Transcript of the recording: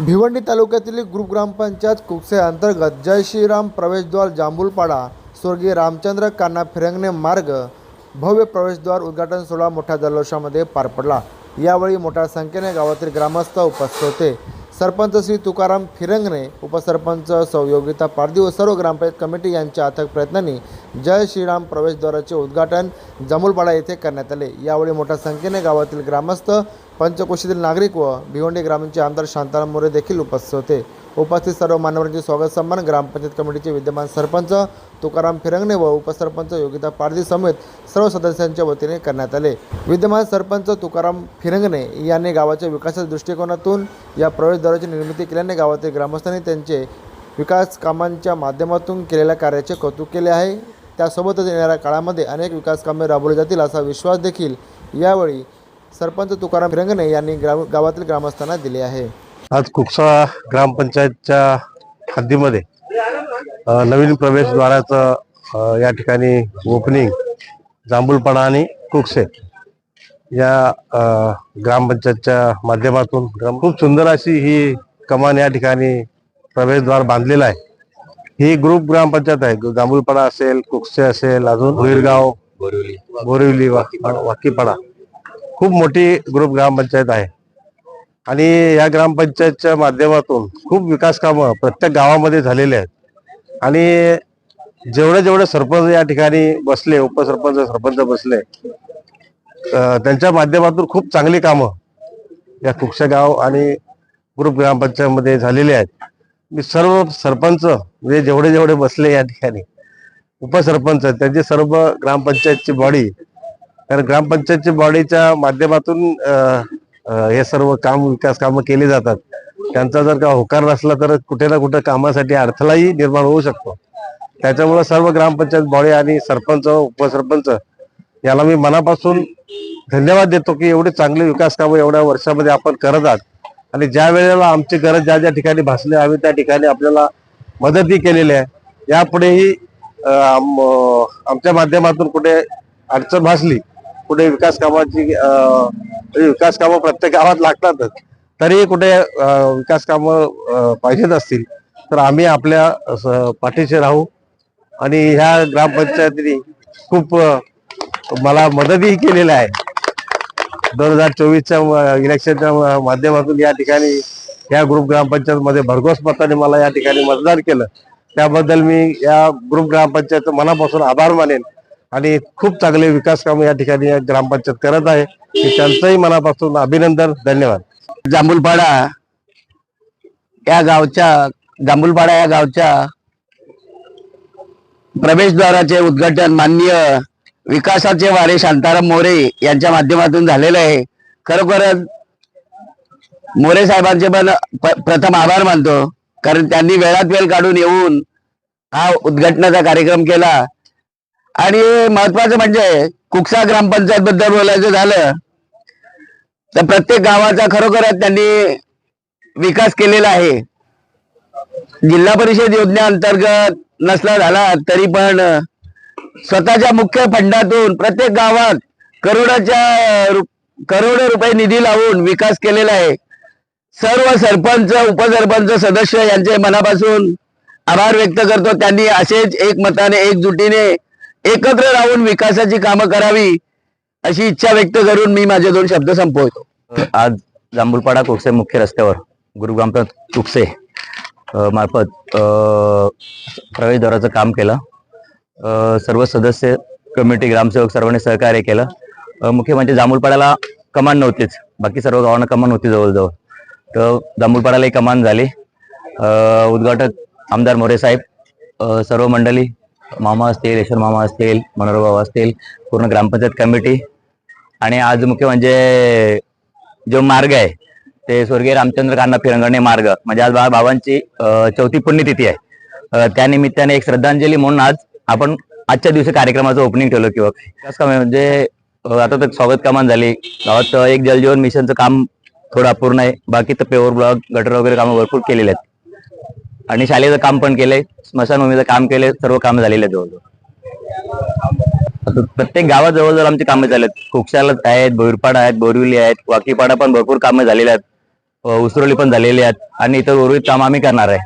भिवंडी तालुक्यातील ग्रुप ग्रामपंचायत कुकसे अंतर्गत जय श्रीराम प्रवेशद्वार जांभूलपाडा स्वर्गीय रामचंद्र कान्हा फिरंगणे मार्ग भव्य प्रवेशद्वार उद्घाटन सोहळा मोठ्या जल्लोषामध्ये पार पडला. यावेळी मोठ्या संख्येने गावातील ग्रामस्थ उपस्थित होते. सरपंच श्री तुकाराम फिरंगणे उपसरपंच सहयोगिता पारदी व सर्व ग्रामपंचायत कमिटी यांच्या अथक प्रयत्नांनी जय श्रीराम प्रवेशद्वाराचे उद्घाटन जांभूलपाडा येथे करण्यात आले. यावेळी मोठ्या संख्येने गावातील ग्रामस्थ पंचकोशीतील नागरिक व भिवंडी ग्रामीणचे आमदार शांताराम मोरे देखील उपस्थित होते. उपस्थित सर्व मान्यवरांचे स्वागत सन्मान ग्रामपंचायत कमिटीचे विद्यमान सरपंच तुकाराम फिरंगणे व उपसरपंच योगिता पारदी समेत सर्व सदस्यांच्या वतीने करण्यात आले. विद्यमान सरपंच तुकाराम फिरंगणे यांनी गावाच्या विकासाच्या दृष्टिकोनातून या प्रवेशद्वाराची निर्मिती केल्याने गावातील ग्रामस्थांनी त्यांचे विकास कामांच्या माध्यमातून केलेल्या कार्याचे कौतुक केले आहे. त्यासोबतच येणाऱ्या काळामध्ये अनेक विकास कामे राबवली जातील असा विश्वास देखील यावेळी सरपंच तुकाराम रंगणे यांनी ग्राम गावातील ग्रामस्थांना दिले आहे. आज कुकसा ग्रामपंचायतच्या हद्दीमध्ये नवीन प्रवेशद्वाराचं या ठिकाणी ओपनिंग जांभूलपाडा आणि कुकसे या ग्रामपंचायतच्या माध्यमातून ग्राम खूप सुंदर अशी ही कमान या ठिकाणी प्रवेशद्वार बांधलेला आहे. ही ग्रुप ग्रामपंचायत आहे. जांभूलपाडा असेल कुकसे असेल अजून भुईरगाव बोरिवली वा- वाकीपाडा. खूप मोठी ग्रुप ग्रामपंचायत आहे. आणि या ग्रामपंचायतच्या माध्यमातून खूप विकास कामं प्रत्येक गावामध्ये झालेले आहेत. आणि जेवढे जेवढे सरपंच या ठिकाणी बसले उपसरपंच सरपंच बसले त्यांच्या माध्यमातून खूप चांगली कामं या कुक्षा गाव आणि ग्रुप ग्रामपंचायतमध्ये झालेले आहेत. मी सर्व सरपंच म्हणजे जेवढे जेवढे बसले या ठिकाणी उपसरपंच त्यांची सर्व ग्रामपंचायतची बॉडी कारण ग्रामपंचायतच्या बॉडीच्या माध्यमातून हे सर्व काम विकास कामं केली जातात. त्यांचा जर का होकार नसला तर कुठे ना कुठे कामासाठी अडथळाही निर्माण होऊ शकतो. त्याच्यामुळे सर्व ग्रामपंचायत बॉडी आणि सरपंच उपसरपंच याला मी मनापासून धन्यवाद देतो की एवढे चांगले विकास कामं एवढ्या वर्षामध्ये आपण करत आहात. आणि ज्या वेळेला आमची गरज ज्या ज्या ठिकाणी भासली आम्ही त्या ठिकाणी आपल्याला मदतही केलेली आहे. यापुढेही आमच्या माध्यमातून कुठे अडचण भासली कुठे विकास कामाची विकास कामं प्रत्येक गावात लागतातच. तरीही कुठे विकास कामं पाहिजेच असतील तर आम्ही आपल्या पाठीशी राहू. आणि ह्या ग्रामपंचायतीने खूप मला मदतही केलेली आहे. दोन हजार चोवीसच्या इलेक्शनच्या माध्यमातून या ठिकाणी या ग्रुप ग्रामपंचायतमध्ये भरघोस मताने मला या ठिकाणी मतदान केलं. त्याबद्दल मी या ग्रुप ग्रामपंचायत मनापासून आभार मानेन. आणि खूप चांगले विकास काम या ठिकाणी ग्रामपंचायत करत आहे. त्यांचंही मनापासून अभिनंदन धन्यवाद. जांभूलपाडा या गावच्या जांभूलपाडा या गावच्या प्रवेशद्वाराचे उद्घाटन माननीय विकासाचे वारे शांताराम मोरे यांच्या माध्यमातून झालेलं आहे. खरोखरच मोरे साहेबांचे पण प्रथम आभार मानतो. कारण त्यांनी वेळात वेळ काढून येऊन हा उद्घाटनाचा कार्यक्रम केला. आणि महत्वाचं म्हणजे कुकसा ग्रामपंचायत बद्दल बोलायचं झालं तर प्रत्येक गावाचा खरोखरच त्यांनी विकास केलेला आहे. जिल्हा परिषद योजनेअंतर्गत नसला झाला तरी पण स्वतःच्या मुख्य फंडातून प्रत्येक गावात करोडाच्या रु- रुपये निधी लावून विकास केलेला आहे. सर्व सरपंच उपसरपंच सदस्य यांचे मनापासून आभार व्यक्त करतो. त्यांनी असेच एक मताने एकजुटीने एकत्र राहून विकासाची कामं करावी अशी इच्छा व्यक्त करून मी माझे दोन शब्द संपवतो. आज जांभूलपाडा कुकसे मुख्य रस्त्यावर गुरुग्रामपंचायत कुकसे मार्फत प्रवेशद्वाराचं काम केलं. सर्व सदस्य कमिटी ग्रामसेवक सर्वांनी सहकार्य केलं. मुख्य म्हणजे जांभूलपाड्याला कमान नव्हतीच. बाकी सर्व गावांना कमान होती जवळजवळ. तर जांभूलपाड्यालाही कमान झाली. उद्घाटक आमदार मोरे साहेब सर्व मंडळी मामा असतील यशवंत मामा असतील मनोहरभाऊ असतील पूर्ण ग्रामपंचायत कमिटी. आणि आज मुख्य म्हणजे जो मार्ग आहे ते स्वर्गीय रामचंद्र कान्हा फिरंगणे मार्ग. म्हणजे आज बाबांची चौथी पुण्यतिथी आहे. त्यानिमित्ताने त्या निमित्ताने एक श्रद्धांजली म्हणून आज आपण आजच्या दिवशी कार्यक्रमाचं ओपनिंग ठेवलं किंवा विकास काम म्हणजे आता तर स्वागत कामान झाली. गावात एक जलजीवन मिशनचं काम थोडं अपूर्ण आहे. बाकी तर पेवर ब्लॉक गटर वगैरे कामं भरपूर केलेले आहेत. आणि शालेचं काम पण केलंय. स्मशानभूमीचं काम केलंय. सर्व कामं झालेले आहेत जवळजवळ. प्रत्येक गावात जवळजवळ आमची कामं झालेत. कुक्षाला आहेत बोरपाडा आहेत बोरिवली आहेत वाकीपाडा पण भरपूर कामं झालेली आहेत. उसरोली पण झालेली आहेत. आणि इतर उर्वरित काम आम्ही करणार आहे.